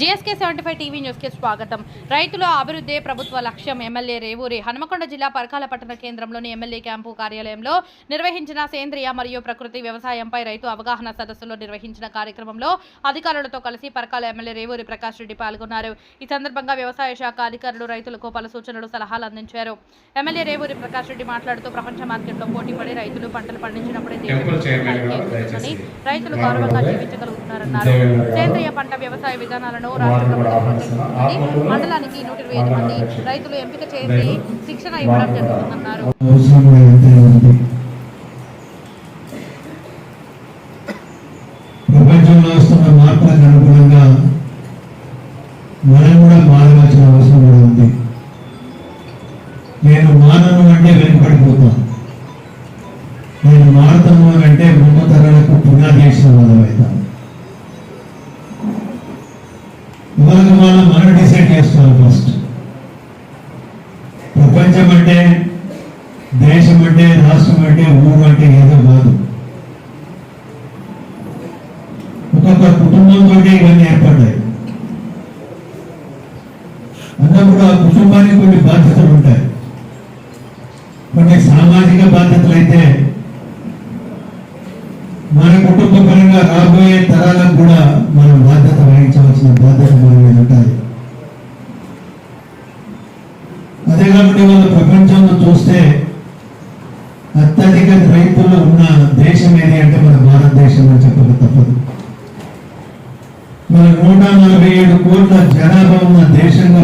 GSK seventy five TV న్యూస్కి స్వాగతం. రైతుల అభివృద్ధి ప్రభుత్వ లక్ష్యం ఎమ్మెల్యే రేవూరి. హనుమకొండ జిల్లా పరకాల పట్టణ కేంద్రంలోని ఎమ్మెల్యే క్యాంపు కార్యాలయంలో నిర్వహించిన సేంద్రియ మరియు ప్రకృతి వ్యవసాయంపై రైతు అవగాహన సదస్సులో నిర్వహించిన కార్యక్రమంలో అధికారులతో కలిసి పరకాల ఎమ్మెల్యే రేవూరి ప్రకాష్ రెడ్డి పాల్గొన్నారు. ఈ సందర్భంగా వ్యవసాయ శాఖ అధికారులు రైతులకు పలు సూచనలు సలహాలు అందించారు. ఎమ్మెల్యే రేవూరి ప్రకాష్ రెడ్డి మాట్లాడుతూ ప్రపంచ మార్కెట్లో పోటీపడి రైతులు పంటలు పండించినప్పుడే. రైతులు గౌరవంగా జీవించగలుగుతున్నారన్నారు సేంద్రియ పంట వ్యవసాయ విధానాలను రాష్ట్ర ప్రభుత్వం ప్రోత్సహిస్తుంది. మండలానికి నూట ఇరవై ఐదు మంది రైతులు ఎంపిక చేసి శిక్షణ ఇవ్వడం జరుగుతుందన్నారు. ప్రపంచంలో వస్తున్న మార్పులకు అనుగుణంగా మనం కూడా మారవలసిన అవసరం కూడా ఉంది. నేను మానను అంటే వెనుకబడిపోతాను. ఇవాళ మనం డిసైడ్ చేసుకోవాలి ఫస్ట్. ప్రపంచం అంటే దేశం అంటే రాష్ట్రం అంటే ఊరు అంటే ఏదో కాదు. ఒక్కొక్క కుటుంబంతో ఇవన్నీ ఏర్పడ్డాయి. అన్నప్పుడు ఆ కుటుంబానికి కొన్ని బాధ్యతలు ఉంటాయి. కొన్ని సామాజిక బాధ్యతలు అయితే మన కుటుంబ పరంగా రాబోయే అదే వాళ్ళ ప్రపంచంలో చూస్తే అత్యధిక రైతులు ఉన్న దేశం ఏది అంటే మన భారతదేశం అని చెప్పక తప్పదు. మన నూట నలభై ఏడు కోట్ల జనాభా ఉన్న దేశంగా